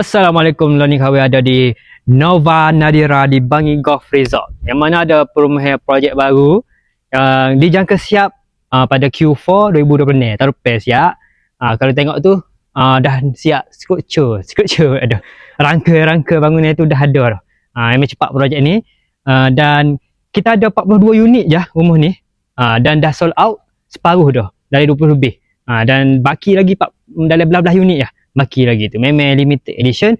Assalamualaikum Learning Kawi ada di Nova Nadira di Bangi Golf Resort. Yang mana ada perumahan projek baru yang dijangka siap uh, pada Q4 2020 ni. Terlepas siap uh, kalau tengok tu uh, dah siap structure structure ada rangka-rangka bangunan tu dah ada uh, memang cepat projek ni. Uh, dan kita ada 42 unit je rumah ni. Uh, dan dah sold out separuh dah dari 20 lebih. Uh, dan baki lagi 4, dalam belah-belah unit je baki lagi tu. Memang limited edition.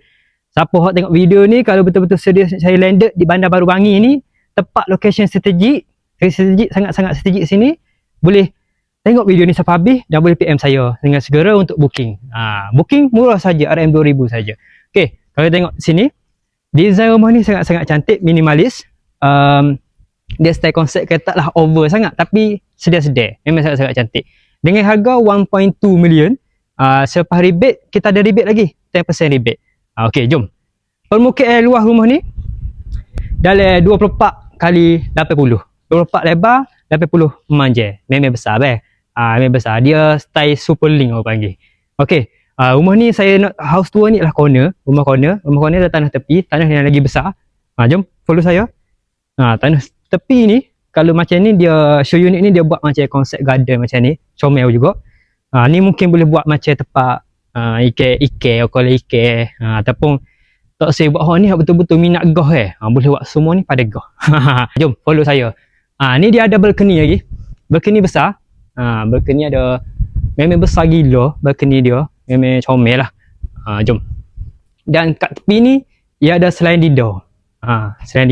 Siapa hok tengok video ni kalau betul-betul serius saya landed di Bandar Baru Bangi ni tepat location strategik strategik sangat-sangat strategik sini boleh tengok video ni sampai habis dan boleh PM saya dengan segera untuk booking. Ha, booking murah saja RM2000 saja. Okey kalau tengok sini design rumah ni sangat-sangat cantik minimalis. Um, dia style konsep kata lah over sangat tapi sedia-sedia. Memang sangat-sangat cantik. Dengan harga 1.2 million uh, selepas rebate kita ada rebate lagi. 10% rebate. Uh, ok jom. Permukaan luas rumah ni dalam 24 kali 80 24 lebar 80 memanjang memang besar beh. Uh, memang besar. Dia style super link orang panggil. Ok uh, rumah ni saya nak house tour ni lah corner. Rumah corner. Rumah corner ada tanah tepi. Tanah yang lagi besar. Uh, jom follow saya. Uh, tanah tepi ni kalau macam ni dia show unit ni dia buat macam konsep garden macam ni. Comel juga Ha, ni mungkin boleh buat macam tempat uh, ike ike kalau ike ha, ataupun tak saya buat ni betul-betul minat goh eh. Ha, boleh buat semua ni pada goh. Jom follow saya. Ha, ni dia ada balcony lagi. Balcony besar. Ha, balcony ada memang besar gila balcony dia. Memang comel lah. Ha, jom. Dan kat tepi ni ia ada selain door. Ha, selain.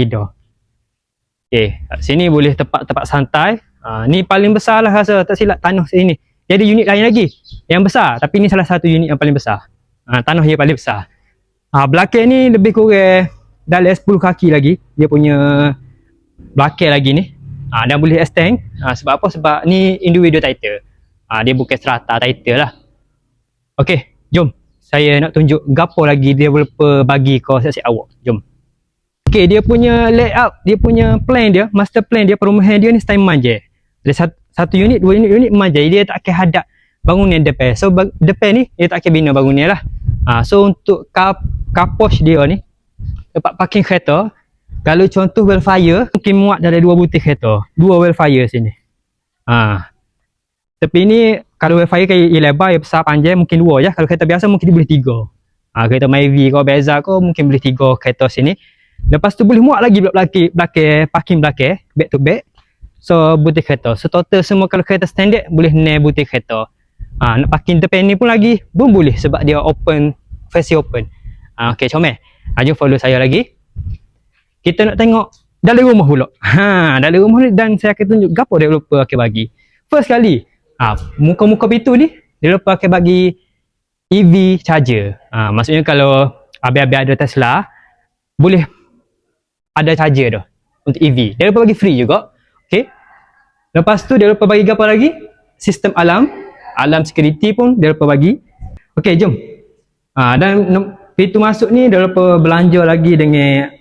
Okay, kat sini boleh tempat-tempat santai. Ha, ni paling besar lah rasa tak silap tanah sini. Dia ada unit lain lagi yang besar tapi ni salah satu unit yang paling besar. Ha, tanah dia paling besar. Ha, belakang ni lebih kurang dalam 10 kaki lagi dia punya belakang lagi ni. Ha, dan boleh extend. Ha, sebab apa? Sebab ni individual title. Ha, dia bukan strata title lah. Okay, jom. Saya nak tunjuk gapo lagi dia boleh bagi kau siap-siap awak. Jom. Okay, dia punya layout, dia punya plan dia, master plan dia, perumahan dia ni style manja. Ada satu, satu unit, dua unit, unit manja. Dia tak akan hadap bangunan depan. So depan ni dia tak akan bina bangunan lah. Ha, so untuk kap, kapos dia ni tempat parking kereta kalau contoh well fire mungkin muat dari dua butir kereta. Dua well fire sini. Ha. Tapi ni kalau well fire kayak ia lebar, ia besar panjang mungkin dua je. Kalau kereta biasa mungkin boleh tiga. Ha, kereta Myvi kau Beza kau mungkin boleh tiga kereta sini. Lepas tu boleh muat lagi belakang belakang parking belakang back to back. So butir kereta. So total semua kalau kereta standard boleh naik butir kereta. Ha, nak parking depan ni pun lagi pun boleh sebab dia open, face open. Ha, okay comel. Ha, jom follow saya lagi. Kita nak tengok dalam rumah pula. Ha, dalam rumah ni dan saya akan tunjuk gapo lupa akan bagi. First kali, ha, muka-muka pintu ni lupa akan bagi EV charger. Ha, maksudnya kalau habis-habis ada Tesla, boleh ada charger dah untuk EV. Lupa bagi free juga. Okay. Lepas tu dia lupa bagi apa lagi? Sistem alam. Alam security pun dia lupa bagi. Okay, jom. Ha, dan pintu masuk ni dia lupa belanja lagi dengan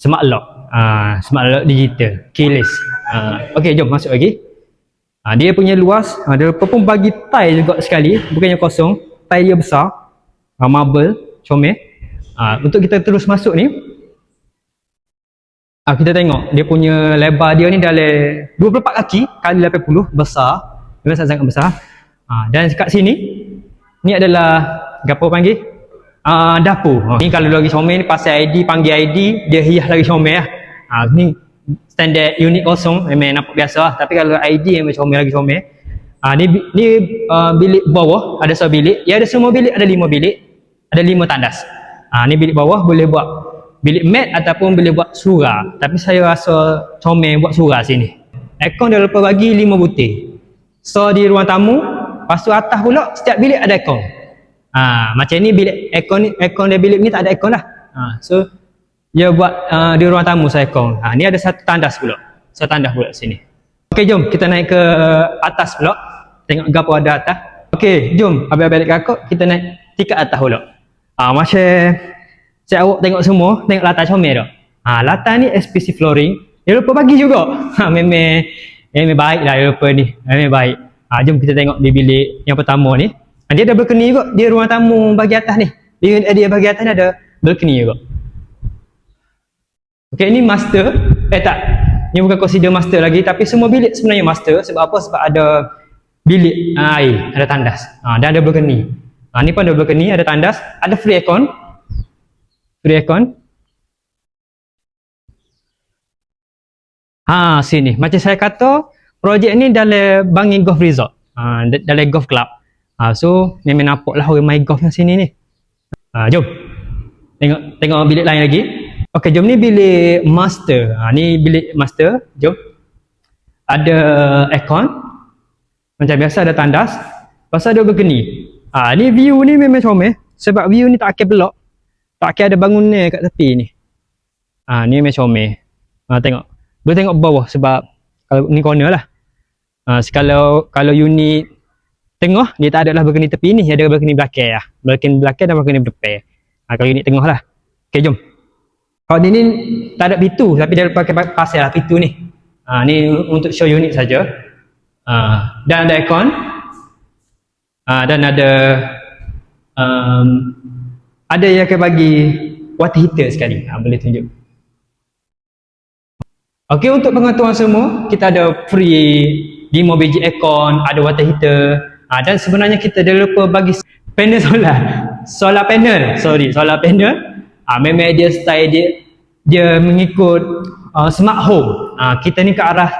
smart lock. Ha, smart lock digital. Keyless. Ha, okay, jom masuk lagi. Ha, dia punya luas. Ha, dia lupa pun bagi tile juga sekali. Bukannya kosong. Tile dia besar. Ha, marble. Comel. Ha, untuk kita terus masuk ni. Ah kita tengok dia punya lebar dia ni dalam 24 kaki kali 80 besar. Memang sangat, sangat besar. Ah dan kat sini ni adalah gapo panggil? Ah dapur. Oh. Ni kalau lagi comel ni pasal ID panggil ID dia hias lagi comel lah. Ah ni standard unit kosong memang nampak biasa lah. Tapi kalau ID yang macam lagi comel. Ah ni ni uh, bilik bawah ada sebuah bilik. Ya ada semua bilik ada lima bilik. Ada lima tandas. Ah ni bilik bawah boleh buat bilik mat ataupun boleh buat surah. Tapi saya rasa comel buat surah sini. Aircon dia lupa bagi lima butir. So di ruang tamu lepas tu atas pula setiap bilik ada aircon. Ha, macam ni bilik aircon ni aircon dia bilik ni tak ada aircon lah. Ha, so dia buat uh, di ruang tamu saya aircon. Ha, ni ada satu tandas pula. Satu tandas pula sini. Ok jom kita naik ke atas pula. Tengok gapo ada atas. Ok jom abang-abang kakak kita naik tingkat atas pula. Ha, macam saya awak tengok semua, tengok latar comel dah. Ha, latar ni SPC flooring. Dia lupa bagi juga. Ha, memang, memang baik lah dia lupa ni. Memang baik. Ha, jom kita tengok di bilik yang pertama ni. Ha, dia dah berkeni juga. Dia ruang tamu bagi atas ni. Living area bahagian atas ni ada balcony juga. Okey, ini master. Eh tak. Ni bukan consider master lagi tapi semua bilik sebenarnya master sebab apa? Sebab ada bilik uh, air, ada tandas. Ha, dan ada balcony. Ha, ni pun ada balcony, ada tandas, ada free aircon. Free aircon. Ha, sini. Macam saya kata, projek ni dalam Bangi Golf Resort. Ha, dalam golf club. Ha, so, memang nampak lah orang main golf yang sini ni. Ha, jom. Tengok tengok bilik lain lagi. Okey, jom ni bilik master. Ha, ni bilik master. Jom. Ada aircon. Macam biasa ada tandas. Pasal ada balcony. Ha, ni view ni memang comel. Sebab view ni tak akan belok. Akan ada bangunan kat tepi ni. Ha, ni memang comel. Ha, tengok. Boleh tengok bawah sebab kalau ni corner lah. Ha, kalau kalau unit tengah dia tak ada lah balcony tepi ni. Ada balcony belakang lah. Balcony belakang dan balcony depan. Ha, kalau unit tengah lah. Okay, jom. Kalau ni ni tak ada pintu tapi dia pakai pasal lah pintu ni. Ha, ni untuk show unit saja. Ha, dan ada aircon. Ha, dan ada um, ada yang akan bagi water heater sekali. Ha, boleh tunjuk. Okey untuk pengetahuan semua, kita ada free 5 biji aircon, ada water heater. Ha, dan sebenarnya kita dah lupa bagi panel solar. Solar panel, sorry, solar panel. Ha, memang dia style dia dia mengikut uh, smart home. Ha, kita ni ke arah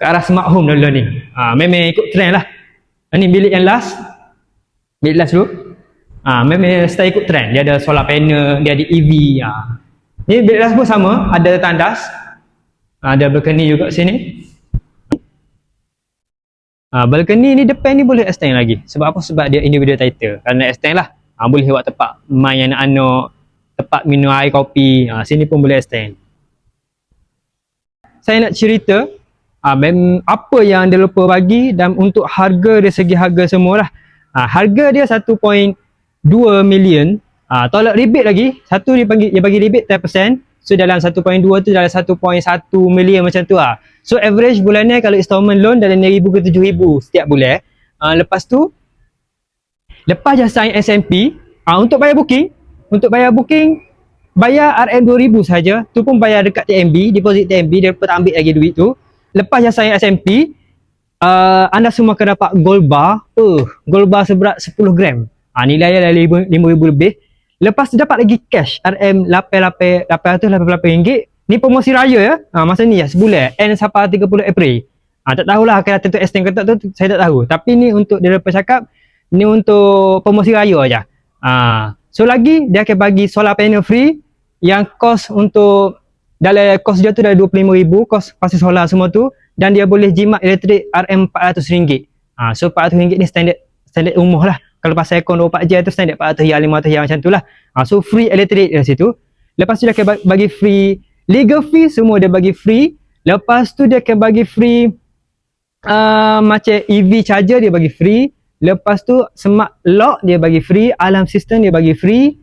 ke arah smart home dulu ni. Ha, memang ikut trend lah. Ini bilik yang last. Bilik last dulu. Ha, memang style ikut trend. Dia ada solar panel, dia ada EV. Ha. Ni bilik last pun sama. Ada tandas. Ha, ada balcony juga sini. Ha, balcony ni depan ni boleh extend lagi. Sebab apa? Sebab dia individual title. Kerana extend lah. Ha, boleh buat tempat main anak-anak tempat minum air kopi ha, sini pun boleh extend saya nak cerita ha, mem, apa yang dia lupa bagi dan untuk harga dari segi harga semualah ha, harga dia 1.2 million. Ha, tolak rebate lagi. Satu dia bagi, dia bagi rebate 10% so dalam 1.2 tu dalam 1.1 million macam tu lah so average bulan ni kalau installment loan dalam 6,000 ke 7,000 setiap bulan. Ha, lepas tu lepas je sign SMP ha, untuk bayar booking untuk bayar booking bayar RM2000 saja. Tu pun bayar dekat TMB deposit TMB dia dapat ambil lagi duit tu. Lepas yang saya SMP uh, anda semua akan dapat gold bar. Uh, gold bar seberat 10 gram ha, nilainya dah RM5,000 lebih. Lepas tu dapat lagi cash. RM888 ringgit. Ni promosi raya ya? Ha, masa ni ya sebulan. And sampai 30 April. Ha, tak tahulah akan tentu extend ke tak tu saya tak tahu. Tapi ni untuk dia dapat cakap ni untuk promosi raya aja. Ha, So lagi dia akan bagi solar panel free. Yang kos untuk dalam kos dia tu dah RM25,000 kos pasal solar semua tu. Dan dia boleh jimat elektrik RM400. Ha, so RM400 ni standard standard umum lah. Kalau pasal aircon 24 je tu standard RM400 ya 500 ya macam tu lah. Ha, so free elektrik dari situ. Lepas tu dia akan bagi free legal fee semua dia bagi free. Lepas tu dia akan bagi free uh, macam EV charger dia bagi free. Lepas tu smart lock dia bagi free, alarm system dia bagi free.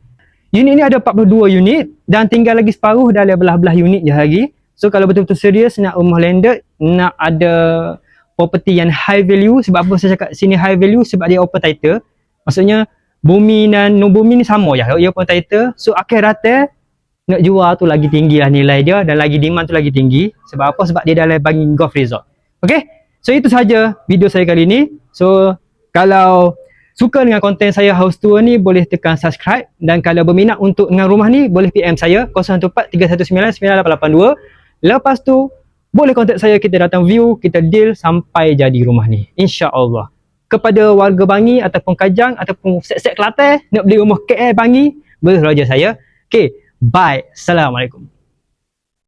Unit ni ada 42 unit dan tinggal lagi separuh dalam belah-belah unit je lagi. So kalau betul-betul serius nak rumah landed, nak ada property yang high value sebab apa saya cakap sini high value sebab dia open title. Maksudnya bumi dan no bumi ni sama je. Dia open title. So akhir rata nak jual tu lagi tinggi lah nilai dia dan lagi demand tu lagi tinggi. Sebab apa? Sebab dia dalam bagi golf resort. Okay? So itu saja video saya kali ni. So kalau suka dengan konten saya house tour ni boleh tekan subscribe dan kalau berminat untuk dengan rumah ni boleh PM saya 0143199882 lepas tu boleh kontak saya kita datang view kita deal sampai jadi rumah ni insya-Allah kepada warga Bangi ataupun Kajang ataupun set-set Kelantan nak beli rumah KL Bangi boleh raja saya. Okey bye. Assalamualaikum